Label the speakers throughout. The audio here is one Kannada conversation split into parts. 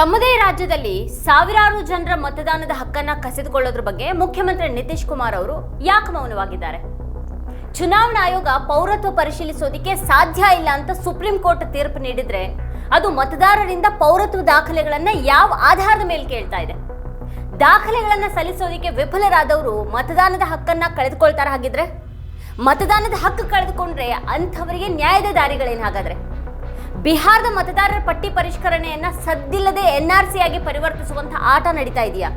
Speaker 1: ತಮ್ಮದೇ ರಾಜ್ಯದಲ್ಲಿ ಸಾವಿರಾರು ಜನರ ಮತದಾನದ ಹಕ್ಕನ್ನ ಕಸಿದುಕೊಳ್ಳೋದ್ರ ಬಗ್ಗೆ ಮುಖ್ಯಮಂತ್ರಿ ನಿತೀಶ್ ಕುಮಾರ್ ಅವರು ಯಾಕೆ ಮೌನವಾಗಿದ್ದಾರೆ? ಚುನಾವಣಾ ಆಯೋಗ ಪೌರತ್ವ ಪರಿಶೀಲಿಸೋದಿಕ್ಕೆ ಸಾಧ್ಯ ಇಲ್ಲ ಅಂತ ಸುಪ್ರೀಂ ಕೋರ್ಟ್ ತೀರ್ಪು ನೀಡಿದ್ರೆ ಅದು ಮತದಾರರಿಂದ ಪೌರತ್ವ ದಾಖಲೆಗಳನ್ನ ಯಾವ ಆಧಾರದ ಮೇಲೆ ಕೇಳ್ತಾ ಇದೆ? ದಾಖಲೆಗಳನ್ನ ಸಲ್ಲಿಸೋದಿಕ್ಕೆ ವಿಫಲರಾದವರು ಮತದಾನದ ಹಕ್ಕನ್ನ ಕಳೆದುಕೊಳ್ತಾರ ಹಾಗಿದ್ರೆ? ಮತದಾನದ ಹಕ್ಕು ಕಳೆದುಕೊಂಡ್ರೆ ಅಂಥವರಿಗೆ ನ್ಯಾಯದ ದಾರಿಗಳೇನು ಹಾಗಾದ್ರೆ? ಬಿಹಾರದ ಮತದಾರರ ಪಟ್ಟಿ ಪರಿಷ್ಕರಣೆಯನ್ನ ಸದ್ದಿಲ್ಲದೆ ಎನ್ ಆರ್ ಸಿ ಆಗಿ ಪರಿವರ್ತಿಸುವಂತ ಆಟ ನಡೀತಾ ಇದೆಯಾ?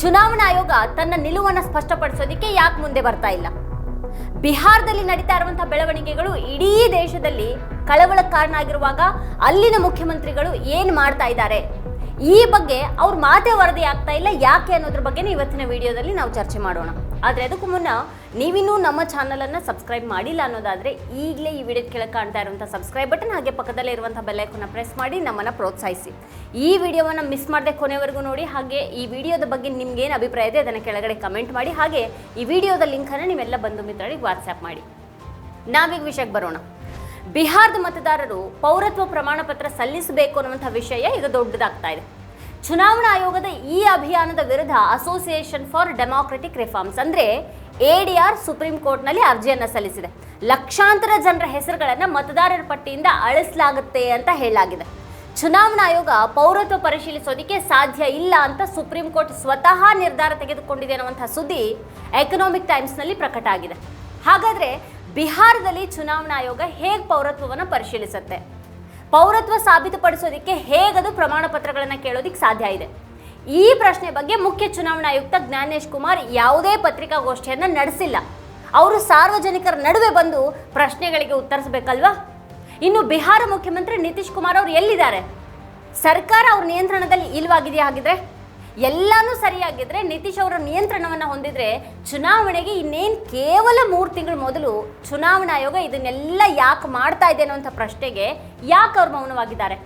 Speaker 1: ಚುನಾವಣಾ ಆಯೋಗ ತನ್ನ ನಿಲುವನ್ನು ಸ್ಪಷ್ಟಪಡಿಸೋದಿಕ್ಕೆ ಯಾಕೆ ಮುಂದೆ ಬರ್ತಾ ಇಲ್ಲ? ಬಿಹಾರದಲ್ಲಿ ನಡೀತಾ ಇರುವಂತಹ ಬೆಳವಣಿಗೆಗಳು ಇಡೀ ದೇಶದಲ್ಲಿ ಕಳವಳ ಕಾರಣ ಆಗಿರುವಾಗ ಅಲ್ಲಿನ ಮುಖ್ಯಮಂತ್ರಿಗಳು ಏನ್ ಮಾಡ್ತಾ ಇದ್ದಾರೆ? ಈ ಬಗ್ಗೆ ಅವ್ರ ಮಾತೆ ವರದಿ ಆಗ್ತಾ ಇಲ್ಲ, ಯಾಕೆ ಅನ್ನೋದ್ರ ಬಗ್ಗೆ ಇವತ್ತಿನ ವಿಡಿಯೋದಲ್ಲಿ ನಾವು ಚರ್ಚೆ ಮಾಡೋಣ. ಆದ್ರೆ ಅದಕ್ಕೂ ಮುನ್ನ ನೀವಿನ್ನೂ ನಮ್ಮ ಚಾನಲನ್ನು ಸಬ್ಸ್ಕ್ರೈಬ್ ಮಾಡಿಲ್ಲ ಅನ್ನೋದಾದ್ರೆ ಈಗಲೇ ಈ ವಿಡಿಯೋ ಕೆಳಗೆ ಕಾಣ್ತಾ ಇರುವಂಥ ಸಬ್ಸ್ಕ್ರೈಬ್ ಬಟನ್ ಹಾಗೆ ಪಕ್ಕದಲ್ಲೇ ಇರುವಂಥ ಬೆಲ್ಲೈಕನ್ನ ಪ್ರೆಸ್ ಮಾಡಿ ನಮ್ಮನ್ನ ಪ್ರೋತ್ಸಾಹಿಸಿ. ಈ ವಿಡಿಯೋವನ್ನ ಮಿಸ್ ಮಾಡದೆ ಕೊನೆವರೆಗೂ ನೋಡಿ, ಹಾಗೆ ಈ ವಿಡಿಯೋದ ಬಗ್ಗೆ ನಿಮ್ಗೇನು ಅಭಿಪ್ರಾಯ ಇದೆ ಅದನ್ನ ಕೆಳಗಡೆ ಕಮೆಂಟ್ ಮಾಡಿ, ಹಾಗೆ ಈ ವಿಡಿಯೋದ ಲಿಂಕನ್ನು ನೀವೆಲ್ಲ ಬಂಧು ಮಿತ್ರರಿಗೆ ವಾಟ್ಸ್ಯಾಪ್ ಮಾಡಿ. ನಾವೀಗ ವಿಷಯಕ್ಕೆ ಬರೋಣ. ಬಿಹಾರದ ಮತದಾರರು ಪೌರತ್ವ ಪ್ರಮಾಣ ಪತ್ರ ಸಲ್ಲಿಸಬೇಕು ಅನ್ನುವಂಥ ವಿಷಯ ಈಗ ದೊಡ್ಡದಾಗ್ತಾ ಇದೆ. ಚುನಾವಣಾ ಆಯೋಗದ ಈ ಅಭಿಯಾನದ ವಿರುದ್ಧ ಅಸೋಸಿಯೇಷನ್ ಫಾರ್ ಡೆಮಾಕ್ರೆಟಿಕ್ ರಿಫಾರ್ಮ್ಸ್ ಅಂದ್ರೆ ಎಡಿಆರ್ ಸುಪ್ರೀಂ ಕೋರ್ಟ್ನಲ್ಲಿ ಅರ್ಜಿಯನ್ನು ಸಲ್ಲಿಸಿದೆ. ಲಕ್ಷಾಂತರ ಜನರ ಹೆಸರುಗಳನ್ನು ಮತದಾರರ ಪಟ್ಟಿಯಿಂದ ಅಳಿಸಲಾಗುತ್ತೆ ಅಂತ ಹೇಳಲಾಗಿದೆ. ಚುನಾವಣಾ ಆಯೋಗ ಪೌರತ್ವ ಪರಿಶೀಲಿಸೋದಕ್ಕೆ ಸಾಧ್ಯ ಇಲ್ಲ ಅಂತ ಸುಪ್ರೀಂ ಕೋರ್ಟ್ ಸ್ವತಃ ನಿರ್ಧಾರ ತೆಗೆದುಕೊಂಡಿದೆ ಅನ್ನುವಂಥ ಸುದ್ದಿ ಎಕನಾಮಿಕ್ ಟೈಮ್ಸ್ನಲ್ಲಿ ಪ್ರಕಟ ಆಗಿದೆ. ಹಾಗಾದ್ರೆ ಬಿಹಾರದಲ್ಲಿ ಚುನಾವಣಾ ಆಯೋಗ ಹೇಗೆ ಪೌರತ್ವವನ್ನು ಪರಿಶೀಲಿಸುತ್ತೆ? ಪೌರತ್ವ ಸಾಬೀತುಪಡಿಸೋದಕ್ಕೆ ಹೇಗದು ಪ್ರಮಾಣ ಪತ್ರಗಳನ್ನು ಕೇಳೋದಕ್ಕೆ ಸಾಧ್ಯ ಇದೆ? ಈ ಪ್ರಶ್ನೆ ಬಗ್ಗೆ ಮುಖ್ಯ ಚುನಾವಣಾ ಆಯುಕ್ತ ಜ್ಞಾನೇಶ್ ಕುಮಾರ್ ಯಾವುದೇ ಪತ್ರಿಕಾಗೋಷ್ಠಿಯನ್ನ ನಡೆಸಿಲ್ಲ. ಅವರು ಸಾರ್ವಜನಿಕರ ನಡುವೆ ಬಂದು ಪ್ರಶ್ನೆಗಳಿಗೆ ಉತ್ತರಿಸಬೇಕಲ್ವಾ? ಇನ್ನು ಬಿಹಾರ ಮುಖ್ಯಮಂತ್ರಿ ನಿತೀಶ್ ಕುಮಾರ್ ಅವರು ಎಲ್ಲಿದ್ದಾರೆ? ಸರ್ಕಾರ ಅವ್ರ ನಿಯಂತ್ರಣದಲ್ಲಿ ಇಲ್ವಾಗಿದೆಯಾ ಹಾಗಿದ್ರೆ? ಎಲ್ಲಾನು ಸರಿಯಾಗಿದ್ರೆ ನಿತೀಶ್ ಅವರ ನಿಯಂತ್ರಣವನ್ನು ಹೊಂದಿದ್ರೆ ಚುನಾವಣೆಗೆ ಇನ್ನೇನು ಕೇವಲ ಮೂರು ತಿಂಗಳ ಮೊದಲು ಚುನಾವಣಾ ಆಯೋಗ ಇದನ್ನೆಲ್ಲ ಯಾಕೆ ಮಾಡ್ತಾ ಇದೆ ಅನ್ನುವಂಥ ಪ್ರಶ್ನೆಗೆ ಯಾಕೆ ಅವ್ರು ಮೌನವಾಗಿದ್ದಾರೆ?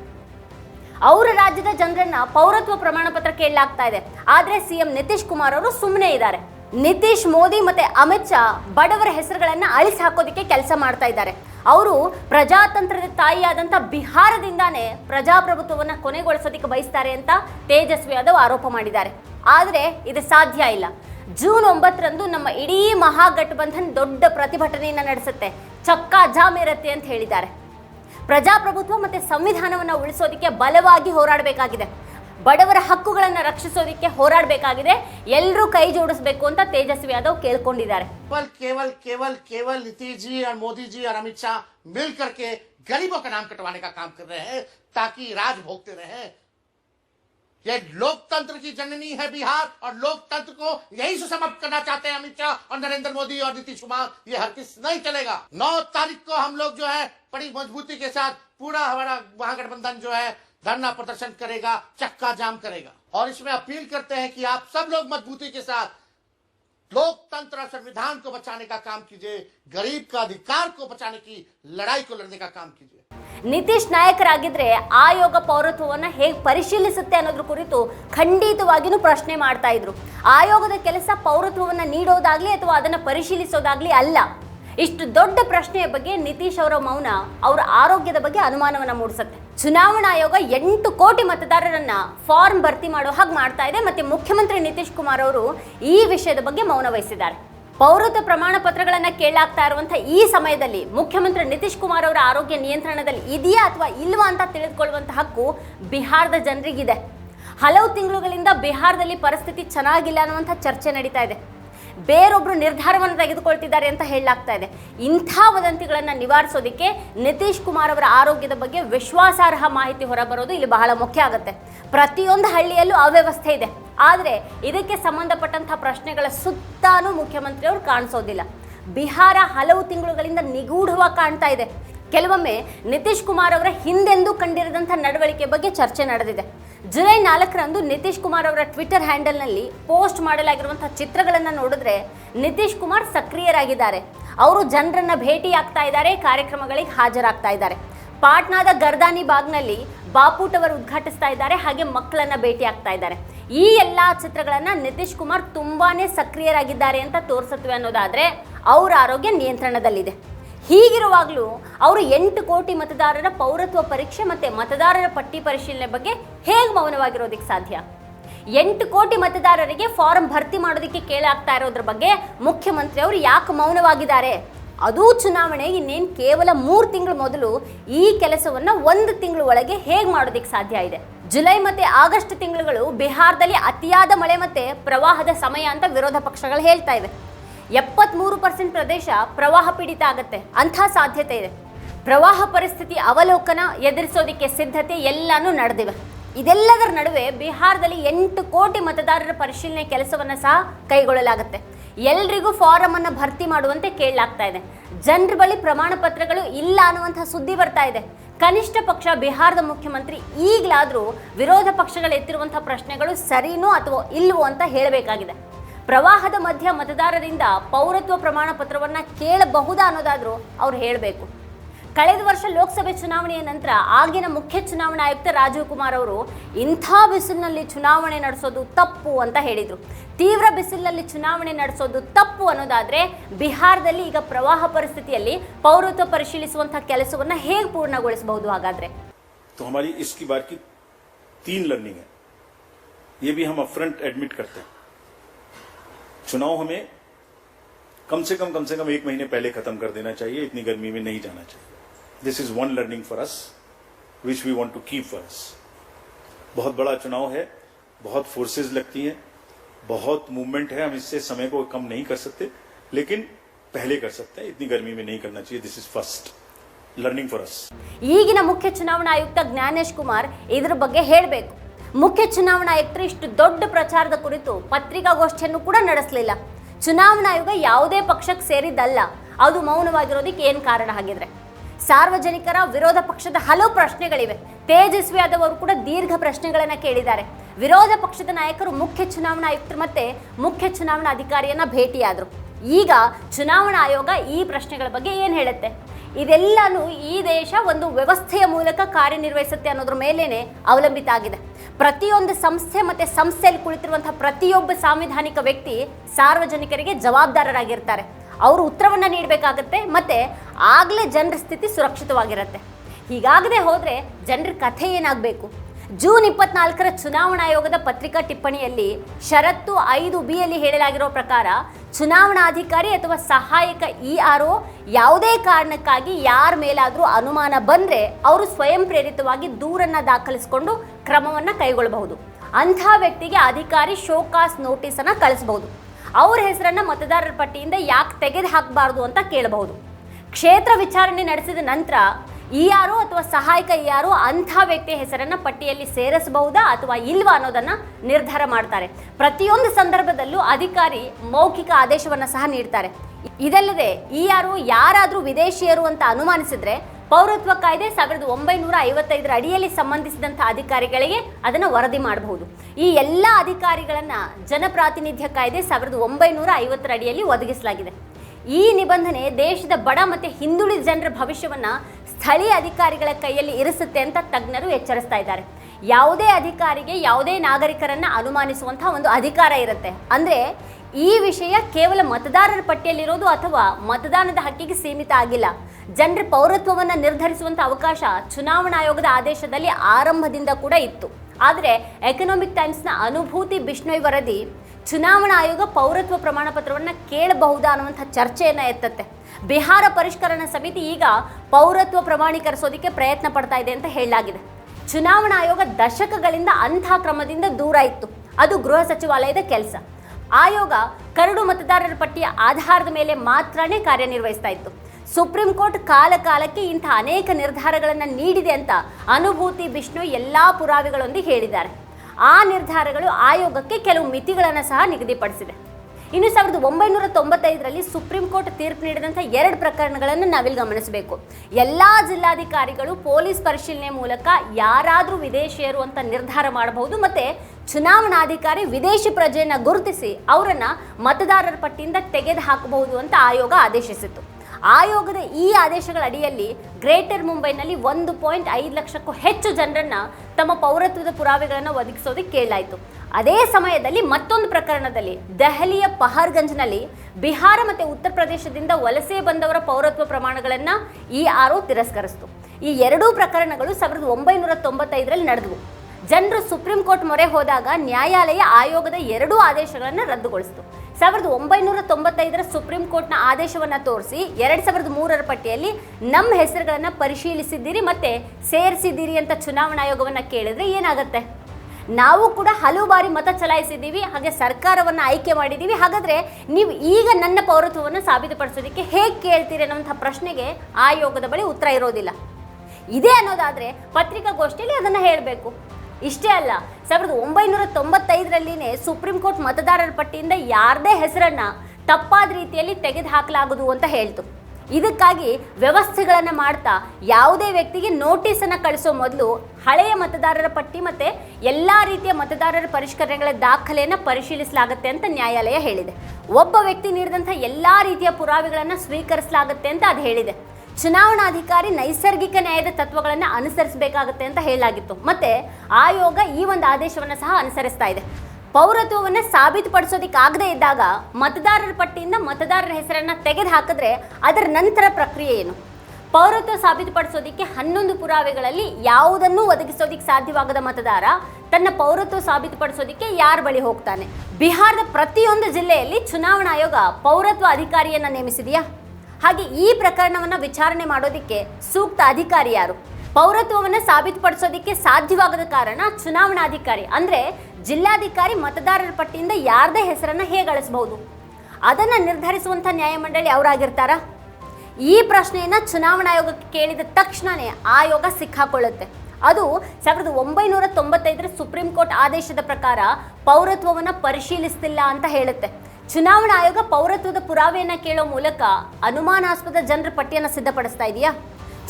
Speaker 1: ಅವರ ರಾಜ್ಯದ ಜನರನ್ನ ಪೌರತ್ವ ಪ್ರಮಾಣ ಪತ್ರ ಕೇಳಲಾಗ್ತಾ ಇದೆ. ಆದ್ರೆ ಸಿಎಂ ನಿತೀಶ್ ಕುಮಾರ್ ಅವರು ಸುಮ್ಮನೆ ಇದ್ದಾರೆ. ನಿತೀಶ್ ಮೋದಿ ಮತ್ತೆ ಅಮಿತ್ ಶಾ ಬಡವರ ಹೆಸರುಗಳನ್ನ ಅಳಿಸಿ ಹಾಕೋದಿಕ್ಕೆ ಕೆಲಸ ಮಾಡ್ತಾ ಇದ್ದಾರೆ. ಅವರು ಪ್ರಜಾತಂತ್ರದ ತಾಯಿಯಾದಂಥ ಬಿಹಾರದಿಂದಾನೇ ಪ್ರಜಾಪ್ರಭುತ್ವವನ್ನ ಕೊನೆಗೊಳಿಸೋದಕ್ಕೆ ಬಯಸ್ತಾರೆ ಅಂತ ತೇಜಸ್ವಿ ಯಾದವ್ ಆರೋಪ ಮಾಡಿದ್ದಾರೆ. ಆದರೆ ಇದು ಸಾಧ್ಯ ಇಲ್ಲ. ಜೂನ್ ಒಂಬತ್ತರಂದು ನಮ್ಮ ಇಡೀ ಮಹಾಗಠಬಂಧನ್ ದೊಡ್ಡ ಪ್ರತಿಭಟನೆಯನ್ನ ನಡೆಸುತ್ತೆ. ಚಕ್ಕಾ ಜಾಮ್ ಇರುತ್ತೆ ಅಂತ ಹೇಳಿದ್ದಾರೆ. ಪ್ರಜಾಪ್ರಭುತ್ವ ಮತ್ತೆ ಸಂವಿಧಾನವನ್ನು ಉಳಿಸೋದಕ್ಕೆ ಬಲವಾಗಿ ಹೋರಾಡಬೇಕಾಗಿದೆ ಬಡವರ ಹಕ್ಕುಗಳನ್ನು ರಕ್ಷಿಸೋದಕ್ಕೆ ಹೋರಾಡಬೇಕಾಗಿದೆ ಎಲ್ಲರೂ ಕೈ ಜೋಡಿಸಬೇಕು ಅಂತ ತೇಜಸ್ವಿ ಯಾದವ್ ಕೇಳ್ಕೊಂಡಿದ್ದಾರೆ
Speaker 2: केवल केवल केवल केवल नीतीश जी और मोदी जी और अमित शाह मिल करके गरीबों का नाम कटवाने का काम कर रहे हैं ताकि राज भोगते रहे ये लोकतंत्र की जननी है बिहार, और लोकतंत्र को यही से समाप्त करना चाहते हैं अमित शाह और नरेंद्र मोदी और नीतीश कुमार। ये हर किस नहीं चलेगा। नौ तारीख को हम लोग जो है बड़ी मजबूती के साथ पूरा हमारा महागठबंधन जो है धरना प्रदर्शन करेगा, चक्का जाम करेगा। और इसमें अपील करते हैं कि आप सब लोग मजबूती के साथ लोकतंत्र और संविधान को बचाने का काम कीजिए गरीब का अधिकार को बचाने की लड़ाई को लड़ने का काम कीजिए
Speaker 1: ನಿತೀಶ್ ನಾಯಕರಾಗಿದ್ರೆ ಆಯೋಗ ಪೌರತ್ವವನ್ನ ಹೇಗೆ ಪರಿಶೀಲಿಸುತ್ತೆ ಅನ್ನೋದ್ರ ಕುರಿತು ಖಂಡಿತವಾಗಿಯೂ ಪ್ರಶ್ನೆ ಮಾಡ್ತಾ ಇದ್ರು ಆಯೋಗದ ಕೆಲಸ ಪೌರತ್ವವನ್ನ ನೀಡೋದಾಗ್ಲಿ ಅಥವಾ ಅದನ್ನ ಪರಿಶೀಲಿಸೋದಾಗ್ಲಿ ಅಲ್ಲ ಇಷ್ಟು ದೊಡ್ಡ ಪ್ರಶ್ನೆಯ ಬಗ್ಗೆ ನಿತೀಶ್ ಅವರ ಮೌನ ಅವರ ಆರೋಗ್ಯದ ಬಗ್ಗೆ ಅನುಮಾನವನ್ನ ಮೂಡಿಸುತ್ತೆ ಚುನಾವಣಾ ಆಯೋಗ ಎಂಟು ಕೋಟಿ ಮತದಾರರನ್ನ ಫಾರ್ಮ್ ಭರ್ತಿ ಮಾಡೋ ಹಾಗೆ ಮಾಡ್ತಾ ಇದೆ. ಮತ್ತೆ ಮುಖ್ಯಮಂತ್ರಿ ನಿತೀಶ್ ಕುಮಾರ್ ಅವರು ಈ ವಿಷಯದ ಬಗ್ಗೆ ಮೌನ ವಹಿಸಿದ್ದಾರೆ. ಪೌರತ್ವ ಪ್ರಮಾಣ ಪತ್ರಗಳನ್ನ ಕೇಳಾಗ್ತಾ ಇರುವಂತಹ ಈ ಸಮಯದಲ್ಲಿ ಮುಖ್ಯಮಂತ್ರಿ ನಿತೀಶ್ ಕುಮಾರ್ ಅವರ ಆರೋಗ್ಯ ನಿಯಂತ್ರಣದಲ್ಲಿ ಇದೆಯಾ ಅಥವಾ ಇಲ್ವಾ ಅಂತ ತಿಳಿದುಕೊಳ್ಳುವಂತಹ ಹಕ್ಕು ಬಿಹಾರದ ಜನರಿಗಿದೆ. ಹಲವು ತಿಂಗಳುಗಳಿಂದ ಬಿಹಾರದಲ್ಲಿ ಪರಿಸ್ಥಿತಿ ಚೆನ್ನಾಗಿಲ್ಲ ಅನ್ನುವಂಥ ಚರ್ಚೆ ನಡೀತಾ ಇದೆ. ಬೇರೊಬ್ರು ನಿರ್ಧಾರವನ್ನು ತೆಗೆದುಕೊಳ್ತಿದ್ದಾರೆ ಅಂತ ಹೇಳಲಾಗ್ತಾ ಇದೆ. ಇಂಥ ವದಂತಿಗಳನ್ನು ನಿವಾರಿಸೋದಕ್ಕೆ ನಿತೀಶ್ ಕುಮಾರ್ ಅವರ ಆರೋಗ್ಯದ ಬಗ್ಗೆ ವಿಶ್ವಾಸಾರ್ಹ ಮಾಹಿತಿ ಹೊರಬರೋದು ಇಲ್ಲಿ ಬಹಳ ಮುಖ್ಯ ಆಗುತ್ತೆ. ಪ್ರತಿಯೊಂದು ಹಳ್ಳಿಯಲ್ಲೂ ಅವ್ಯವಸ್ಥೆ ಇದೆ. ಆದರೆ ಇದಕ್ಕೆ ಸಂಬಂಧಪಟ್ಟಂಥ ಪ್ರಶ್ನೆಗಳ ಸುತ್ತಾನೂ ಮುಖ್ಯಮಂತ್ರಿಯವರು ಕಾಣಿಸೋದಿಲ್ಲ. ಬಿಹಾರ ಹಲವು ತಿಂಗಳುಗಳಿಂದ ನಿಗೂಢವಾಗಿ ಕಾಣ್ತಾ ಇದೆ. ಕೆಲವೊಮ್ಮೆ ನಿತೀಶ್ ಕುಮಾರ್ ಅವರ ಹಿಂದೆಂದೂ ಕಂಡಿರದಂಥ ನಡವಳಿಕೆ ಬಗ್ಗೆ ಚರ್ಚೆ ನಡೆದಿದೆ. ಜುಲೈ ನಾಲ್ಕರಂದು ನಿತೀಶ್ ಕುಮಾರ್ ಅವರ ಟ್ವಿಟರ್ ಹ್ಯಾಂಡಲ್ನಲ್ಲಿ ಪೋಸ್ಟ್ ಮಾಡಲಾಗಿರುವಂಥ ಚಿತ್ರಗಳನ್ನು ನೋಡಿದ್ರೆ ನಿತೀಶ್ ಕುಮಾರ್ ಸಕ್ರಿಯರಾಗಿದ್ದಾರೆ. ಅವರು ಜನರನ್ನು ಭೇಟಿ ಆಗ್ತಾ ಇದ್ದಾರೆ, ಕಾರ್ಯಕ್ರಮಗಳಿಗೆ ಹಾಜರಾಗ್ತಾ ಇದ್ದಾರೆ. ಪಾಟ್ನಾದ ಗರ್ದಾನಿ ಬಾಗ್ನಲ್ಲಿ ಬಾಪೂಟ್ ಅವರು ಉದ್ಘಾಟಿಸ್ತಾ ಇದ್ದಾರೆ, ಹಾಗೆ ಮಕ್ಕಳನ್ನ ಭೇಟಿ ಆಗ್ತಾ ಇದ್ದಾರೆ. ಈ ಎಲ್ಲ ಚಿತ್ರಗಳನ್ನು ನಿತೀಶ್ ಕುಮಾರ್ ತುಂಬಾನೇ ಸಕ್ರಿಯರಾಗಿದ್ದಾರೆ ಅಂತ ತೋರಿಸುತ್ತವೆ ಅನ್ನೋದಾದರೆ ಅವರ ಆರೋಗ್ಯ ನಿಯಂತ್ರಣದಲ್ಲಿದೆ. ಹೀಗಿರುವಾಗಲೂ ಅವರು ಎಂಟು ಕೋಟಿ ಮತದಾರರ ಪೌರತ್ವ ಪರೀಕ್ಷೆ ಮತ್ತೆ ಮತದಾರರ ಪಟ್ಟಿ ಪರಿಶೀಲನೆ ಬಗ್ಗೆ ಹೇಗೆ ಮೌನವಾಗಿರೋದಕ್ಕೆ ಸಾಧ್ಯ? ಎಂಟು ಕೋಟಿ ಮತದಾರರಿಗೆ ಫಾರಂ ಭರ್ತಿ ಮಾಡೋದಕ್ಕೆ ಕೇಳಾಗ್ತಾ ಇರೋದ್ರ ಬಗ್ಗೆ ಮುಖ್ಯಮಂತ್ರಿ ಅವರು ಯಾಕೆ ಮೌನವಾಗಿದ್ದಾರೆ? ಅದೂ ಚುನಾವಣೆ ಇನ್ನೇನು ಕೇವಲ ಮೂರು ತಿಂಗಳ ಮೊದಲು ಈ ಕೆಲಸವನ್ನ ಒಂದು ತಿಂಗಳ ಒಳಗೆ ಹೇಗೆ ಮಾಡೋದಕ್ಕೆ ಸಾಧ್ಯ ಇದೆ? ಜುಲೈ ಮತ್ತೆ ಆಗಸ್ಟ್ ತಿಂಗಳುಗಳು ಬಿಹಾರದಲ್ಲಿ ಅತಿಯಾದ ಮಳೆ ಮತ್ತೆ ಪ್ರವಾಹದ ಸಮಯ ಅಂತ ವಿರೋಧ ಪಕ್ಷಗಳು ಹೇಳ್ತಾ ಇವೆ. ಎಪ್ಪತ್ಮೂರು ಪರ್ಸೆಂಟ್ ಪ್ರದೇಶ ಪ್ರವಾಹ ಪೀಡಿತ ಆಗುತ್ತೆ. ಅಂಥ ಸಾಧ್ಯತೆ ಇದೆ. ಪ್ರವಾಹ ಪರಿಸ್ಥಿತಿ ಅವಲೋಕನ ಎದುರಿಸೋದಕ್ಕೆ ಸಿದ್ಧತೆ ಎಲ್ಲಾನು ನಡೆದಿವೆ. ಇದೆಲ್ಲದರ ನಡುವೆ ಬಿಹಾರದಲ್ಲಿ ಎಂಟು ಕೋಟಿ ಮತದಾರರ ಪರಿಶೀಲನೆ ಕೆಲಸವನ್ನು ಸಹ ಕೈಗೊಳ್ಳಲಾಗುತ್ತೆ. ಎಲ್ರಿಗೂ ಫಾರಂ ಅನ್ನು ಭರ್ತಿ ಮಾಡುವಂತೆ ಕೇಳಲಾಗ್ತಾ ಇದೆ. ಜನರ ಬಳಿ ಪ್ರಮಾಣ ಪತ್ರಗಳು ಇಲ್ಲ ಅನ್ನುವಂತಹ ಸುದ್ದಿ ಬರ್ತಾ ಇದೆ. ಕನಿಷ್ಠ ಪಕ್ಷ ಬಿಹಾರದ ಮುಖ್ಯಮಂತ್ರಿ ಈಗಲಾದರೂ ವಿರೋಧ ಪಕ್ಷಗಳು ಎತ್ತಿರುವಂತಹ ಪ್ರಶ್ನೆಗಳು ಸರಿನೋ ಅಥವಾ ಇಲ್ವೋ ಅಂತ ಹೇಳಬೇಕಾಗಿದೆ. ಪ್ರವಾಹದ ಮಧ್ಯ ಮತದಾರರಿಂದ ಪೌರತ್ವ ಪ್ರಮಾಣ ಪತ್ರವನ್ನ ಕೇಳಬಹುದಾ ಅನ್ನೋದಾದ್ರೂ ಅವ್ರು ಹೇಳಬೇಕು ಕಳೆದ ವರ್ಷ ಲೋಕಸಭೆ ಚುನಾವಣೆಯ ನಂತರ ಆಗಿನ ಮುಖ್ಯ ಚುನಾವಣಾ ಆಯುಕ್ತ ರಾಜೀವ್ ಕುಮಾರ್ ಅವರು ಇಂಥ ಬಿಸಿಲಿನಲ್ಲಿ ಚುನಾವಣೆ ನಡೆಸೋದು ತಪ್ಪು ಅಂತ ಹೇಳಿದರು ತೀವ್ರ ಬಿಸಿಲಿನಲ್ಲಿ ಚುನಾವಣೆ ನಡೆಸೋದು ತಪ್ಪು ಅನ್ನೋದಾದ್ರೆ ಬಿಹಾರದಲ್ಲಿ ಈಗ ಪ್ರವಾಹ ಪರಿಸ್ಥಿತಿಯಲ್ಲಿ ಪೌರತ್ವ ಪರಿಶೀಲಿಸುವಂತಹ ಕೆಲಸವನ್ನ ಹೇಗೆ ಪೂರ್ಣಗೊಳಿಸಬಹುದು ಹಾಗಾದ್ರೆ
Speaker 3: तो हमारी इसकी बार की तीन लर्निंग है ये भी हम अपफ्रंट एडमिट करते हैं चुनाव हमें कम से कम कम से कम एक महीने पहले खत्म कर देना चाहिए इतनी गर्मी में नहीं जाना चाहिए this is one learning for us which we want to keep for us बहुत बड़ा चुनाव है बहुत फोर्सेस लगती हैं बहुत मूवमेंट है हम इससे समय को कम नहीं कर सकते लेकिन पहले कर सकते हैं इतनी गर्मी में नहीं करना चाहिए this is first learning for us
Speaker 1: ಈಗಿನ ಮುಖ್ಯ ಚುನಾವಣಾ ಆಯುಕ್ತ ಜ್ಞಾನೇಶ್ ಕುಮಾರ್ ಇದ್ರ ಬಗ್ಗೆ ಹೇಳಬೇಕು ಮುಖ್ಯ ಚುನಾವಣಾ ಆಯುಕ್ತರು ಇಷ್ಟು ದೊಡ್ಡ ಪ್ರಚಾರದ ಕುರಿತು ಪತ್ರಿಕಾಗೋಷ್ಠಿಯನ್ನು ಕೂಡ ನಡೆಸಲಿಲ್ಲ. ಚುನಾವಣಾ ಆಯೋಗ ಯಾವುದೇ ಪಕ್ಷಕ್ಕೆ ಸೇರಿದ್ದಲ್ಲ. ಅದು ಮೌನವಾಗಿರೋದಕ್ಕೆ ಏನು ಕಾರಣ ಹಾಗಿದ್ರೆ? ಸಾರ್ವಜನಿಕರ ವಿರೋಧ ಪಕ್ಷದ ಹಲವು ಪ್ರಶ್ನೆಗಳಿವೆ. ತೇಜಸ್ವಿ ಆದವರು ಕೂಡ ದೀರ್ಘ ಪ್ರಶ್ನೆಗಳನ್ನ ಕೇಳಿದ್ದಾರೆ. ವಿರೋಧ ಪಕ್ಷದ ನಾಯಕರು ಮುಖ್ಯ ಚುನಾವಣಾ ಆಯುಕ್ತರು ಮತ್ತೆ ಮುಖ್ಯ ಚುನಾವಣಾ ಅಧಿಕಾರಿಯನ್ನ ಭೇಟಿಯಾದರು. ಈಗ ಚುನಾವಣಾ ಆಯೋಗ ಈ ಪ್ರಶ್ನೆಗಳ ಬಗ್ಗೆ ಏನು ಹೇಳುತ್ತೆ? ಇದೆಲ್ಲನೂ ಈ ದೇಶ ಒಂದು ವ್ಯವಸ್ಥೆಯ ಮೂಲಕ ಕಾರ್ಯನಿರ್ವಹಿಸುತ್ತೆ ಅನ್ನೋದ್ರ ಮೇಲೇನೆ ಅವಲಂಬಿತ ಆಗಿದೆ. ಪ್ರತಿಯೊಂದು ಸಂಸ್ಥೆ ಮತ್ತೆ ಸಂಸ್ಥೆಯಲ್ಲಿ ಕುಳಿತಿರುವಂತಹ ಪ್ರತಿಯೊಬ್ಬ ಸಾಂವಿಧಾನಿಕ ವ್ಯಕ್ತಿ ಸಾರ್ವಜನಿಕರಿಗೆ ಜವಾಬ್ದಾರರಾಗಿರ್ತಾರೆ. ಅವರು ಉತ್ತರವನ್ನು ನೀಡಬೇಕಾಗತ್ತೆ ಮತ್ತೆ ಆಗ್ಲೇ ಜನರ ಸ್ಥಿತಿ ಸುರಕ್ಷಿತವಾಗಿರುತ್ತೆ. ಹೀಗಾಗದೆ ಹೋದರೆ ಜನರ ಕಥೆ ಏನಾಗಬೇಕು? ಜೂನ್ ಇಪ್ಪತ್ನಾಲ್ಕರ ಚುನಾವಣಾ ಆಯೋಗದ ಪತ್ರಿಕಾ ಟಿಪ್ಪಣಿಯಲ್ಲಿ ಷರತ್ತು ಐದು ಬಿಯಲ್ಲಿ ಹೇಳಲಾಗಿರೋ ಪ್ರಕಾರ ಚುನಾವಣಾಧಿಕಾರಿ ಅಥವಾ ಸಹಾಯಕ ಇ ಆರ್ ಒ ಯಾವುದೇ ಕಾರಣಕ್ಕಾಗಿ ಯಾರ ಮೇಲಾದರೂ ಅನುಮಾನ ಬಂದರೆ ಅವರು ಸ್ವಯಂ ಪ್ರೇರಿತವಾಗಿ ದೂರನ್ನು ದಾಖಲಿಸಿಕೊಂಡು ಕ್ರಮವನ್ನು ಕೈಗೊಳ್ಳಬಹುದು. ಅಂಥ ವ್ಯಕ್ತಿಗೆ ಅಧಿಕಾರಿ ಶೋಕಾಸ್ ನೋಟಿಸನ್ನು ಕಳಿಸಬಹುದು. ಅವ್ರ ಹೆಸರನ್ನು ಮತದಾರರ ಪಟ್ಟಿಯಿಂದ ಯಾಕೆ ತೆಗೆದು ಹಾಕಬಾರ್ದು ಅಂತ ಕೇಳಬಹುದು. ಕ್ಷೇತ್ರ ವಿಚಾರಣೆ ನಡೆಸಿದ ನಂತರ ಇ ಆರ್ ಅಥವಾ ಸಹಾಯಕ ಇ ಆರ್ ಅಂಥ ವ್ಯಕ್ತಿಯ ಹೆಸರನ್ನು ಪಟ್ಟಿಯಲ್ಲಿ ಸೇರಿಸಬಹುದಾ ಅಥವಾ ಇಲ್ವಾ ಅನ್ನೋದನ್ನು ನಿರ್ಧಾರ ಮಾಡ್ತಾರೆ. ಪ್ರತಿಯೊಂದು ಸಂದರ್ಭದಲ್ಲೂ ಅಧಿಕಾರಿ ಮೌಖಿಕ ಆದೇಶವನ್ನು ಸಹ ನೀಡ್ತಾರೆ. ಇದಲ್ಲದೆ ಇ ಆರ್ ಯಾರಾದರೂ ವಿದೇಶಿಯರು ಅಂತ ಅನುಮಾನಿಸಿದ್ರೆ ಪೌರತ್ವ ಕಾಯ್ದೆ ಸಾವಿರದ ಒಂಬೈನೂರ ಐವತ್ತೈದರ ಅಡಿಯಲ್ಲಿ ಸಂಬಂಧಿಸಿದಂಥ ಅಧಿಕಾರಿಗಳಿಗೆ ಅದನ್ನು ವರದಿ ಮಾಡಬಹುದು. ಈ ಎಲ್ಲ ಅಧಿಕಾರಿಗಳನ್ನು ಜನಪ್ರಾತಿನಿಧ್ಯ ಕಾಯ್ದೆ ಸಾವಿರದ ಒಂಬೈನೂರ ಐವತ್ತರ ಅಡಿಯಲ್ಲಿ ಒದಗಿಸಲಾಗಿದೆ. ಈ ನಿಬಂಧನೆ ದೇಶದ ಬಡ ಮತ್ತು ಹಿಂದುಳಿದ ಜನರ ಭವಿಷ್ಯವನ್ನು ಸ್ಥಳೀಯ ಅಧಿಕಾರಿಗಳ ಕೈಯಲ್ಲಿ ಇರಿಸುತ್ತೆ ಅಂತ ತಜ್ಞರು ಎಚ್ಚರಿಸ್ತಾ ಇದ್ದಾರೆ. ಯಾವುದೇ ಅಧಿಕಾರಿಗೆ ಯಾವುದೇ ನಾಗರಿಕರನ್ನು ಅನುಮಾನಿಸುವಂಥ ಒಂದು ಅಧಿಕಾರ ಇರುತ್ತೆ. ಅಂದ್ರೆ ಈ ವಿಷಯ ಕೇವಲ ಮತದಾರರ ಪಟ್ಟಿಯಲ್ಲಿರೋದು ಅಥವಾ ಮತದಾನದ ಹಕ್ಕಿಗೆ ಸೀಮಿತ ಆಗಿಲ್ಲ. ಜನರ ಪೌರತ್ವವನ್ನು ನಿರ್ಧರಿಸುವಂಥ ಅವಕಾಶ ಚುನಾವಣಾ ಆಯೋಗದ ಆದೇಶದಲ್ಲಿ ಆರಂಭದಿಂದ ಕೂಡ ಇತ್ತು. ಆದರೆ ಎಕನಾಮಿಕ್ ಟೈಮ್ಸ್ನ ಅನುಭೂತಿ ಬಿಷ್ಣೋಯ್ ವರದಿ, ಚುನಾವಣಾ ಆಯೋಗ ಪೌರತ್ವ ಪ್ರಮಾಣ ಪತ್ರವನ್ನು ಕೇಳಬಹುದಾ ಅನ್ನುವಂಥ ಚರ್ಚೆಯನ್ನು ಎತ್ತತ್ತೆ. ಬಿಹಾರ ಪರಿಷ್ಕರಣಾ ಸಮಿತಿ ಈಗ ಪೌರತ್ವ ಪ್ರಮಾಣೀಕರಿಸೋದಕ್ಕೆ ಪ್ರಯತ್ನ ಪಡ್ತಾ ಇದೆ ಅಂತ ಹೇಳಲಾಗಿದೆ. ಚುನಾವಣಾ ಆಯೋಗ ದಶಕಗಳಿಂದ ಅಂಥ ಕ್ರಮದಿಂದ ದೂರ ಇತ್ತು. ಅದು ಗೃಹ ಸಚಿವಾಲಯದ ಕೆಲಸ. ಆಯೋಗ ಕರಡು ಮತದಾರರ ಪಟ್ಟಿಯ ಆಧಾರದ ಮೇಲೆ ಮಾತ್ರನೇ ಕಾರ್ಯನಿರ್ವಹಿಸ್ತಾ ಇತ್ತು. ಸುಪ್ರೀಂ ಕೋರ್ಟ್ ಕಾಲ ಕಾಲಕ್ಕೆ ಇಂಥ ಅನೇಕ ನಿರ್ಧಾರಗಳನ್ನು ನೀಡಿದೆ ಅಂತ ಅನುಭೂತಿ ಬಿಷ್ಣು ಎಲ್ಲ ಪುರಾವೆಗಳೊಂದಿಗೆ ಹೇಳಿದ್ದಾರೆ. ಆ ನಿರ್ಧಾರಗಳು ಆಯೋಗಕ್ಕೆ ಕೆಲವು ಮಿತಿಗಳನ್ನು ಸಹ ನಿಗದಿಪಡಿಸಿದೆ. ಇನ್ನು ಸಾವಿರದ ಒಂಬೈನೂರ ತೊಂಬತ್ತೈದರಲ್ಲಿ ಸುಪ್ರೀಂ ಕೋರ್ಟ್ ತೀರ್ಪು ನೀಡಿದಂಥ ಎರಡು ಪ್ರಕರಣಗಳನ್ನು ನಾವಿಲ್ಲಿ ಗಮನಿಸಬೇಕು. ಎಲ್ಲ ಜಿಲ್ಲಾಧಿಕಾರಿಗಳು ಪೊಲೀಸ್ ಪರಿಶೀಲನೆ ಮೂಲಕ ಯಾರಾದರೂ ವಿದೇಶಿಯರು ಅಂತ ನಿರ್ಧಾರ ಮಾಡಬಹುದು ಮತ್ತು ಚುನಾವಣಾಧಿಕಾರಿ ವಿದೇಶಿ ಪ್ರಜೆಯನ್ನು ಗುರುತಿಸಿ ಅವರನ್ನು ಮತದಾರರ ಪಟ್ಟಿಯಿಂದ ತೆಗೆದು ಹಾಕಬಹುದು ಅಂತ ಆಯೋಗ ಆದೇಶಿಸಿತ್ತು. ಆಯೋಗದ ಈ ಆದೇಶಗಳ ಅಡಿಯಲ್ಲಿ ಗ್ರೇಟರ್ ಮುಂಬೈನಲ್ಲಿ ಒಂದು ಪಾಯಿಂಟ್ ಐದು ಲಕ್ಷಕ್ಕೂ ಹೆಚ್ಚು ಜನರನ್ನು ತಮ್ಮ ಪೌರತ್ವದ ಪುರಾವೆಗಳನ್ನು ಒದಗಿಸೋದಕ್ಕೆ ಕೇಳಲಾಯಿತು. ಅದೇ ಸಮಯದಲ್ಲಿ ಮತ್ತೊಂದು ಪ್ರಕರಣದಲ್ಲಿ ದೆಹಲಿಯ ಪಹರ್ಗಂಜ್ನಲ್ಲಿ ಬಿಹಾರ ಮತ್ತು ಉತ್ತರ ಪ್ರದೇಶದಿಂದ ವಲಸೆ ಬಂದವರ ಪೌರತ್ವ ಪ್ರಮಾಣಗಳನ್ನು ಈ ಆರೋ ತಿರಸ್ಕರಿಸಿತು. ಈ ಎರಡೂ ಪ್ರಕರಣಗಳು ಸಾವಿರದ ಒಂಬೈನೂರ ತೊಂಬತ್ತೈದರಲ್ಲಿ ನಡೆದವು. ಜನರು ಸುಪ್ರೀಂ ಕೋರ್ಟ್ ಮೊರೆ ಹೋದಾಗ ನ್ಯಾಯಾಲಯ ಆಯೋಗದ ಎರಡೂ ಆದೇಶಗಳನ್ನು ರದ್ದುಗೊಳಿಸಿತು. ಸಾವಿರದ ಒಂಬೈನೂರ ತೊಂಬತ್ತೈದರ ಸುಪ್ರೀಂ ಕೋರ್ಟ್ನ ಆದೇಶವನ್ನು ತೋರಿಸಿ ಎರಡು ಸಾವಿರದ ಮೂರರ ಪಟ್ಟಿಯಲ್ಲಿ ನಮ್ಮ ಹೆಸರುಗಳನ್ನು ಪರಿಶೀಲಿಸಿದ್ದೀರಿ ಮತ್ತೆ ಸೇರಿಸಿದ್ದೀರಿ ಅಂತ ಚುನಾವಣಾ ಆಯೋಗವನ್ನು ಕೇಳಿದ್ರೆ ಏನಾಗುತ್ತೆ? ನಾವು ಕೂಡ ಹಲವು ಬಾರಿ ಮತ ಚಲಾಯಿಸಿದ್ದೀವಿ, ಹಾಗೆ ಸರ್ಕಾರವನ್ನು ಆಯ್ಕೆ ಮಾಡಿದ್ದೀವಿ. ಹಾಗಾದ್ರೆ ನೀವು ಈಗ ನನ್ನ ಪೌರತ್ವವನ್ನು ಸಾಬೀತುಪಡಿಸೋದಕ್ಕೆ ಹೇಗೆ ಕೇಳ್ತೀರಿ ಅನ್ನೋಂಥ ಪ್ರಶ್ನೆಗೆ ಆಯೋಗದ ಬಳಿ ಉತ್ತರ ಇರೋದಿಲ್ಲ. ಇದೇ ಅನ್ನೋದಾದ್ರೆ ಪತ್ರಿಕಾಗೋಷ್ಠಿಯಲ್ಲಿ ಅದನ್ನು ಹೇಳಬೇಕು. ಇಷ್ಟೇ ಅಲ್ಲ, ಸಾವಿರದ ಒಂಬೈನೂರ ತೊಂಬತ್ತೈದರಲ್ಲಿನೇ ಸುಪ್ರೀಂ ಕೋರ್ಟ್ ಮತದಾರರ ಪಟ್ಟಿಯಿಂದ ಯಾರದೇ ಹೆಸರನ್ನ ತಪ್ಪಾದ ರೀತಿಯಲ್ಲಿ ತೆಗೆದುಹಾಕಲಾಗದು ಅಂತ ಹೇಳ್ತು. ಇದಕ್ಕಾಗಿ ವ್ಯವಸ್ಥೆಗಳನ್ನು ಮಾಡ್ತಾ ಯಾವುದೇ ವ್ಯಕ್ತಿಗೆ ನೋಟಿಸನ್ನು ಕಳಿಸೋ ಮೊದಲು ಹಳೆಯ ಮತದಾರರ ಪಟ್ಟಿ ಮತ್ತು ಎಲ್ಲ ರೀತಿಯ ಮತದಾರರ ಪರಿಷ್ಕರಣೆಗಳ ದಾಖಲೆಯನ್ನು ಪರಿಶೀಲಿಸಲಾಗುತ್ತೆ ಅಂತ ನ್ಯಾಯಾಲಯ ಹೇಳಿದೆ. ಒಬ್ಬ ವ್ಯಕ್ತಿ ನೀಡಿದಂಥ ಎಲ್ಲ ರೀತಿಯ ಪುರಾವೆಗಳನ್ನು ಸ್ವೀಕರಿಸಲಾಗುತ್ತೆ ಅಂತ ಅದು ಹೇಳಿದೆ. ಚುನಾವಣಾಧಿಕಾರಿ ನೈಸರ್ಗಿಕ ನ್ಯಾಯದ ತತ್ವಗಳನ್ನು ಅನುಸರಿಸಬೇಕಾಗುತ್ತೆ ಅಂತ ಹೇಳಲಾಗಿತ್ತು. ಮತ್ತೆ ಆಯೋಗ ಈ ಒಂದು ಆದೇಶವನ್ನು ಸಹ ಅನುಸರಿಸ್ತಾ ಇದೆ. ಪೌರತ್ವವನ್ನು ಸಾಬೀತುಪಡಿಸೋದಕ್ಕಾಗದೇ ಇದ್ದಾಗ ಮತದಾರರ ಪಟ್ಟಿಯಿಂದ ಮತದಾರರ ಹೆಸರನ್ನು ತೆಗೆದು ಹಾಕಿದ್ರೆ ಅದರ ನಂತರ ಪ್ರಕ್ರಿಯೆ ಏನು? ಪೌರತ್ವ ಸಾಬೀತುಪಡಿಸೋದಕ್ಕೆ ಹನ್ನೊಂದು ಪುರಾವೆಗಳಲ್ಲಿ ಯಾವುದನ್ನೂ ಒದಗಿಸೋದಕ್ಕೆ ಸಾಧ್ಯವಾಗದ ಮತದಾರ ತನ್ನ ಪೌರತ್ವ ಸಾಬೀತುಪಡಿಸೋದಕ್ಕೆ ಯಾರ ಬಳಿ ಹೋಗ್ತಾನೆ? ಬಿಹಾರದ ಪ್ರತಿಯೊಂದು ಜಿಲ್ಲೆಯಲ್ಲಿ ಚುನಾವಣಾ ಆಯೋಗ ಪೌರತ್ವ ಅಧಿಕಾರಿಯನ್ನು ನೇಮಿಸಿದೆಯಾ? ಹಾಗೆ ಈ ಪ್ರಕರಣವನ್ನು ವಿಚಾರಣೆ ಮಾಡೋದಕ್ಕೆ ಸೂಕ್ತ ಅಧಿಕಾರಿ ಯಾರು? ಪೌರತ್ವವನ್ನು ಸಾಬೀತುಪಡಿಸೋದಕ್ಕೆ ಸಾಧ್ಯವಾಗದ ಕಾರಣ ಚುನಾವಣಾಧಿಕಾರಿ, ಅಂದರೆ ಜಿಲ್ಲಾಧಿಕಾರಿ ಮತದಾರರ ಪಟ್ಟಿಯಿಂದ ಯಾರದೇ ಹೆಸರನ್ನು ಹೇಗೆ ಅದನ್ನು ನಿರ್ಧರಿಸುವಂತ ನ್ಯಾಯಮಂಡಳಿ ಅವರಾಗಿರ್ತಾರ? ಈ ಪ್ರಶ್ನೆಯನ್ನು ಚುನಾವಣಾ ಆಯೋಗಕ್ಕೆ ಕೇಳಿದ ತಕ್ಷಣವೇ ಆಯೋಗ ಸಿಕ್ಕಾಕೊಳ್ಳುತ್ತೆ. ಅದು ಸಾವಿರದ ಒಂಬೈನೂರ ತೊಂಬತ್ತೈದರ ಸುಪ್ರೀಂ ಕೋರ್ಟ್ ಆದೇಶದ ಪ್ರಕಾರ ಪೌರತ್ವವನ್ನು ಪರಿಶೀಲಿಸ್ತಿಲ್ಲ ಅಂತ ಹೇಳುತ್ತೆ. ಚುನಾವಣಾ ಆಯೋಗ ಪೌರತ್ವದ ಪುರಾವೆಯನ್ನ ಕೇಳೋ ಮೂಲಕ ಅನುಮಾನಾಸ್ಪದ ಜನರ ಪಟ್ಟಿಯನ್ನು ಸಿದ್ಧಪಡಿಸ್ತಾ ಇದೆಯಾ?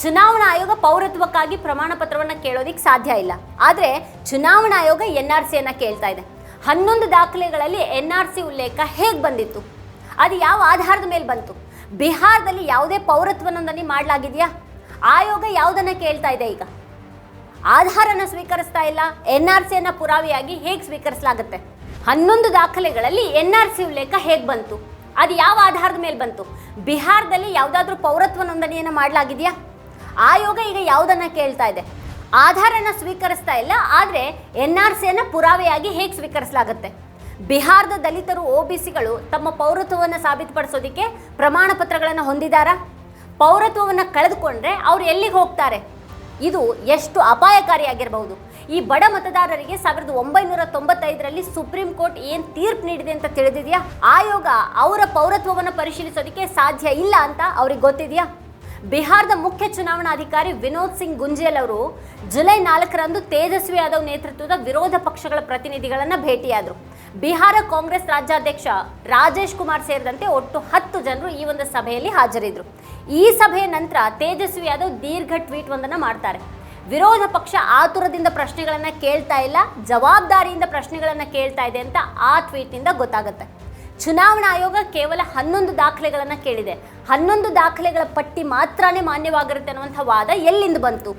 Speaker 1: ಚುನಾವಣಾ ಆಯೋಗ ಪೌರತ್ವಕ್ಕಾಗಿ ಪ್ರಮಾಣ ಪತ್ರವನ್ನು ಕೇಳೋದಿಕ್ಕೆ ಸಾಧ್ಯ ಇಲ್ಲ. ಆದರೆ ಚುನಾವಣಾ ಆಯೋಗ ಎನ್ ಆರ್ ಸಿಯನ್ನು ಕೇಳ್ತಾ ಇದೆ. ಹನ್ನೊಂದು ದಾಖಲೆಗಳಲ್ಲಿ ಎನ್ ಆರ್ ಸಿ ಉಲ್ಲೇಖ ಹೇಗೆ ಬಂದಿತ್ತು? ಅದು ಯಾವ ಆಧಾರದ ಮೇಲೆ ಬಂತು? ಬಿಹಾರದಲ್ಲಿ ಯಾವುದೇ ಪೌರತ್ವ ನೋಂದಣಿ ಮಾಡಲಾಗಿದೆಯಾ? ಆಯೋಗ ಯಾವುದನ್ನ ಕೇಳ್ತಾ ಇದೆ ಈಗ? ಆಧಾರನ ಸ್ವೀಕರಿಸ್ತಾ ಇಲ್ಲ, ಎನ್ ಆರ್ ಸಿಯನ್ನು ಪುರಾವೆಯಾಗಿ ಹೇಗೆ ಸ್ವೀಕರಿಸಲಾಗುತ್ತೆ? ಹನ್ನೊಂದು ದಾಖಲೆಗಳಲ್ಲಿ ಎನ್ ಆರ್ ಸಿ ಉಲ್ಲೇಖ ಹೇಗೆ ಬಂತು? ಅದು ಯಾವ ಆಧಾರದ ಮೇಲೆ ಬಂತು? ಬಿಹಾರದಲ್ಲಿ ಯಾವುದಾದ್ರೂ ಪೌರತ್ವ ನೋಂದಣಿಯನ್ನು ಮಾಡಲಾಗಿದೆಯಾ? ಆಯೋಗ ಈಗ ಯಾವುದನ್ನು ಕೇಳ್ತಾ ಇದೆ? ಆಧಾರನ ಸ್ವೀಕರಿಸ್ತಾ ಇಲ್ಲ, ಆದರೆ ಎನ್ ಆರ್ ಸಿಯನ್ನು ಪುರಾವೆಯಾಗಿ ಹೇಗೆ ಸ್ವೀಕರಿಸಲಾಗುತ್ತೆ? ಬಿಹಾರದ ದಲಿತರು, ಒ ಬಿ ಸಿಗಳು ತಮ್ಮ ಪೌರತ್ವವನ್ನು ಸಾಬೀತುಪಡಿಸೋದಕ್ಕೆ ಪ್ರಮಾಣ ಪತ್ರಗಳನ್ನು ಹೊಂದಿದಾರಾ? ಪೌರತ್ವವನ್ನು ಕಳೆದುಕೊಂಡ್ರೆ ಅವ್ರು ಎಲ್ಲಿಗೆ ಹೋಗ್ತಾರೆ? ಇದು ಎಷ್ಟು ಅಪಾಯಕಾರಿಯಾಗಿರಬಹುದು. ಈ ಬಡ ಮತದಾರರಿಗೆ ಸಾವಿರದ ಒಂಬೈನೂರ ತೊಂಬತ್ತೈದರಲ್ಲಿ ಸುಪ್ರೀಂ ಕೋರ್ಟ್ ಏನು ತೀರ್ಪು ನೀಡಿದೆ ಅಂತ ತಿಳಿದಿದೆಯಾ? ಆಯೋಗ ಅವರ ಪೌರತ್ವವನ್ನು ಪರಿಶೀಲಿಸೋದಕ್ಕೆ ಸಾಧ್ಯ ಇಲ್ಲ ಅಂತ ಅವ್ರಿಗೆ ಗೊತ್ತಿದೆಯಾ? ಬಿಹಾರದ ಮುಖ್ಯ ಚುನಾವಣಾಧಿಕಾರಿ ವಿನೋದ್ ಸಿಂಗ್ ಗುಂಜೇಲ್ ಅವರು ಜುಲೈ ನಾಲ್ಕರಂದು ತೇಜಸ್ವಿ ಯಾದವ್ ನೇತೃತ್ವದ ವಿರೋಧ ಪಕ್ಷಗಳ ಪ್ರತಿನಿಧಿಗಳನ್ನು ಭೇಟಿಯಾದರು. ಬಿಹಾರ ಕಾಂಗ್ರೆಸ್ ರಾಜ್ಯಾಧ್ಯಕ್ಷ ರಾಜೇಶ್ ಕುಮಾರ್ ಸೇರಿದಂತೆ ಒಟ್ಟು ಹತ್ತು ಜನರು ಈ ಒಂದು ಸಭೆಯಲ್ಲಿ ಹಾಜರಿದ್ರು. ಈ ಸಭೆಯ ನಂತರ ತೇಜಸ್ವಿ ಯಾದವ್ ದೀರ್ಘ ಟ್ವೀಟ್ ಒಂದನ್ನು ಮಾಡ್ತಾರೆ. ವಿರೋಧ ಪಕ್ಷ ಆತುರದಿಂದ ಪ್ರಶ್ನೆಗಳನ್ನು ಕೇಳ್ತಾ ಇಲ್ಲ, ಜವಾಬ್ದಾರಿಯಿಂದ ಪ್ರಶ್ನೆಗಳನ್ನು ಕೇಳ್ತಾ ಇದೆ ಅಂತ ಆ ಟ್ವೀಟ್ನಿಂದ ಗೊತ್ತಾಗುತ್ತೆ. ಚುನಾವಣಾ ಆಯೋಗ ಕೇವಲ ಹನ್ನೊಂದು ದಾಖಲೆಗಳನ್ನು ಕೇಳಿದೆ. ಹನ್ನೊಂದು ದಾಖಲೆಗಳ ಪಟ್ಟಿ ಮಾತ್ರನೇ ಮಾನ್ಯವಾಗಿರುತ್ತೆ ಅನ್ನುವಂಥ ವಾದ ಎಲ್ಲಿಂದ ಬಂತು?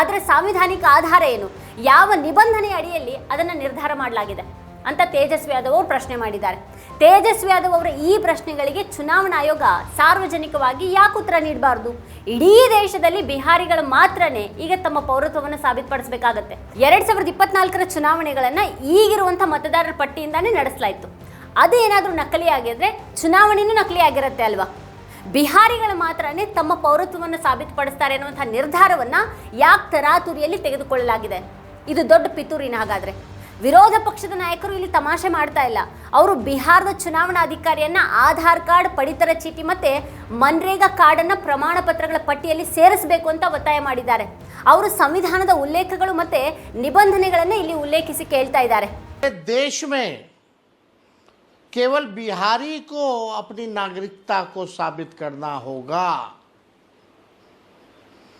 Speaker 1: ಅದರ ಸಾಂವಿಧಾನಿಕ ಆಧಾರ ಏನು? ಯಾವ ನಿಬಂಧನೆ ಅಡಿಯಲ್ಲಿ ಅದನ್ನು ನಿರ್ಧಾರ ಮಾಡಲಾಗಿದೆ? ಅಂತ ತೇಜಸ್ವಿ ಯಾದವ್ ಪ್ರಶ್ನೆ ಮಾಡಿದ್ದಾರೆ. ತೇಜಸ್ವಿ ಯಾದವ್ ಅವರ ಈ ಪ್ರಶ್ನೆಗಳಿಗೆ ಚುನಾವಣಾ ಆಯೋಗ ಸಾರ್ವಜನಿಕವಾಗಿ ಯಾಕೆ ಉತ್ತರ ನೀಡಬಾರ್ದು? ಇಡೀ ದೇಶದಲ್ಲಿ ಬಿಹಾರಿಗಳು ಮಾತ್ರನೇ ಈಗ ತಮ್ಮ ಪೌರತ್ವವನ್ನು ಸಾಬೀತುಪಡಿಸಬೇಕಾಗತ್ತೆ. ಎರಡ್ ಸಾವಿರದ ಇಪ್ಪತ್ನಾಲ್ಕರ ಚುನಾವಣೆಗಳನ್ನು ಈಗಿರುವಂಥ ಮತದಾರರ ಪಟ್ಟಿಯಿಂದಾನೇ ನಡೆಸಲಾಯಿತು. ಅದು ಏನಾದರೂ ನಕಲಿ ಆಗಿದ್ರೆ ಚುನಾವಣೆನೂ ನಕಲಿ ಆಗಿರುತ್ತೆ ಅಲ್ವಾ? ಬಿಹಾರಿಗಳು ಮಾತ್ರನೇ ತಮ್ಮ ಪೌರತ್ವವನ್ನು ಸಾಬೀತುಪಡಿಸ್ತಾರೆ ಅನ್ನುವಂಥ ನಿರ್ಧಾರವನ್ನ ಯಾಕೆ ತರಾತುರಿಯಲ್ಲಿ ತೆಗೆದುಕೊಳ್ಳಲಾಗಿದೆ? ಇದು ದೊಡ್ಡ ಪಿತೂರಿನ ಹಾಗಾದ್ರೆ. ವಿರೋಧ ಪಕ್ಷದ ನಾಯಕರು ಇಲ್ಲಿ ತಮಾಷೆ ಮಾಡ್ತಾ ಇಲ್ಲ ಅವರು ಬಿಹಾರದ ಚುನಾವಣಾಧಿಕಾರಿಯನ್ನ ಆಧಾರ್ ಕಾರ್ಡ್ ಪಡಿತರ ಚೀಟಿ ಮತ್ತೆ ಮನ್ರೇಗಾ ಕಾರ್ಡನ್ನ ಪ್ರಮಾಣ ಪತ್ರಗಳ ಪಟ್ಟಿಯಲ್ಲಿ ಸೇರಿಸಬೇಕು ಅಂತ ಒತ್ತಾಯ ಮಾಡಿದ್ದಾರೆ ಅವರು ಸಂವಿಧಾನದ ಉಲ್ಲೇಖಗಳು ಮತ್ತೆ ನಿಬಂಧನೆಗಳನ್ನ ಇಲ್ಲಿ ಉಲ್ಲೇಖಿಸಿ ಕೇಳ್ತಾ ಇದ್ದಾರೆ
Speaker 2: देश में केवल बिहारी को अपनी नागरिकता को साबित करना होगा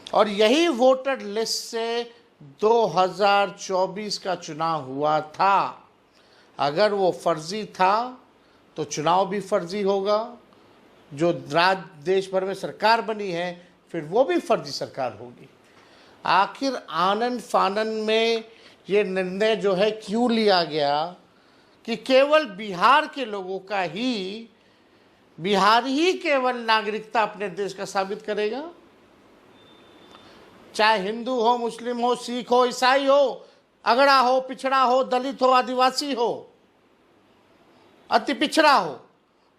Speaker 2: और यही वोटर लिस्ट से 2024 का चुनाव हुआ था। अगर वो फर्जी था तो चुनाव भी फर्जी होगा। जो राज देश भर में सरकार बनी है, फिर वो भी फर्जी सरकार होगी। आखिर आनंद फानन में ये निर्णय जो है क्यों लिया गया कि केवल बिहार के लोगों का ही, बिहार ही केवल नागरिकता अपने देश का साबित करेगा? चाहे हिंदू हो मुस्लिम हो सिख हो ईसाई हो अगड़ा हो पिछड़ा हो दलित हो आदिवासी हो अति पिछड़ा हो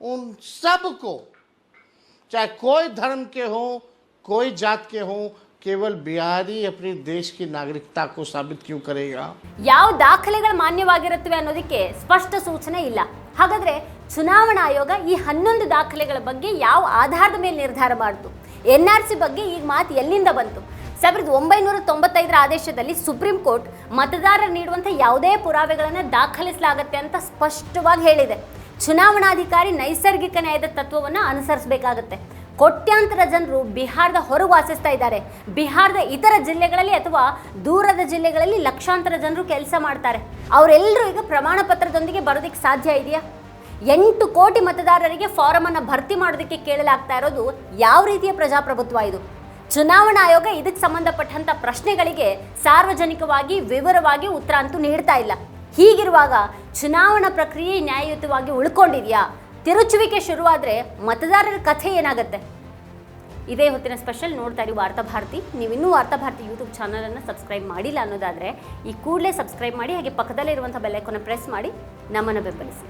Speaker 2: उन सब को चाहे कोई धर्म के हो कोई जात के हो केवल बिहारी अपने देश की नागरिकता को साबित क्यों करेगा
Speaker 1: ಯಾವ ದಾಖಲೆಗಳು ಮಾನ್ಯವಾಗಿರುತ್ತವೆ ಅನ್ನೋದಕ್ಕೆ ಸ್ಪಷ್ಟ ಸೂಚನೆ ಇಲ್ಲ ಹಾಗಾದ್ರೆ ಚುನಾವಣಾ ಆಯೋಗ ಈ ಹನ್ನೊಂದು ದಾಖಲೆಗಳ ಬಗ್ಗೆ ಯಾವ ಆಧಾರದ ಮೇಲೆ ನಿರ್ಧಾರ ಮಾಡಿತು ಎನ್ ಆರ್ ಸಿ ಬಗ್ಗೆ ಈಗ ಮಾತು ಎಲ್ಲಿಂದ ಬಂತು ಸಾವಿರದ ಒಂಬೈನೂರ ತೊಂಬತ್ತೈದರ ಆದೇಶದಲ್ಲಿ ಸುಪ್ರೀಂ ಕೋರ್ಟ್ ಮತದಾರರು ನೀಡುವಂಥ ಯಾವುದೇ ಪುರಾವೆಗಳನ್ನು ದಾಖಲಿಸಲಾಗತ್ತೆ ಅಂತ ಸ್ಪಷ್ಟವಾಗಿ ಹೇಳಿದೆ. ಚುನಾವಣಾಧಿಕಾರಿ ನೈಸರ್ಗಿಕ ನ್ಯಾಯದ ತತ್ವವನ್ನು ಅನುಸರಿಸಬೇಕಾಗತ್ತೆ. ಕೋಟ್ಯಾಂತರ ಜನರು ಬಿಹಾರದ ಹೊರಗೆ ವಾಸಿಸ್ತಾ ಇದ್ದಾರೆ. ಬಿಹಾರದ ಇತರ ಜಿಲ್ಲೆಗಳಲ್ಲಿ ಅಥವಾ ದೂರದ ಜಿಲ್ಲೆಗಳಲ್ಲಿ ಲಕ್ಷಾಂತರ ಜನರು ಕೆಲಸ ಮಾಡ್ತಾರೆ. ಅವರೆಲ್ಲರೂ ಈಗ ಪ್ರಮಾಣ ಪತ್ರದೊಂದಿಗೆ ಬರೋದಕ್ಕೆ ಸಾಧ್ಯ ಇದೆಯಾ? ಎಂಟು ಕೋಟಿ ಮತದಾರರಿಗೆ ಫಾರಮನ್ನು ಭರ್ತಿ ಮಾಡೋದಕ್ಕೆ ಕೇಳಲಾಗ್ತಾ ಇರೋದು ಯಾವ ರೀತಿಯ ಪ್ರಜಾಪ್ರಭುತ್ವ ಇದು? ಚುನಾವಣಾ ಆಯೋಗ ಇದಕ್ಕೆ ಸಂಬಂಧಪಟ್ಟಂತ ಪ್ರಶ್ನೆಗಳಿಗೆ ಸಾರ್ವಜನಿಕವಾಗಿ ವಿವರವಾಗಿ ಉತ್ತರ ಅಂತೂ ನೀಡ್ತಾ ಇಲ್ಲ. ಹೀಗಿರುವಾಗ ಚುನಾವಣಾ ಪ್ರಕ್ರಿಯೆ ನ್ಯಾಯಯುತವಾಗಿ ಉಳ್ಕೊಂಡಿದೆಯಾ? ತಿರುಚುವಿಕೆ ಶುರುವಾದರೆ ಮತದಾರರ ಕಥೆ ಏನಾಗುತ್ತೆ? ಇದೇ ಹೊತ್ತಿನ ಸ್ಪೆಷಲ್ ನೋಡ್ತಾ ಇರಿ ವಾರ್ತಾಭಾರತಿ ನೀವಿನ್ನೂ ವಾರ್ತಾಭಾರತಿ ಯೂಟ್ಯೂಬ್ ಚಾನಲನ್ನು ಸಬ್ಸ್ಕ್ರೈಬ್ ಮಾಡಿಲ್ಲ ಅನ್ನೋದಾದರೆ ಈ ಕೂಡಲೇ ಸಬ್ಸ್ಕ್ರೈಬ್ ಮಾಡಿ, ಹಾಗೆ ಪಕ್ಕದಲ್ಲೇ ಇರುವಂಥ ಬೆಲ್ಲೈಕನ್ನು ಪ್ರೆಸ್ ಮಾಡಿ, ನಮ್ಮನ್ನು ಬೆಂಬಲಿಸಿ.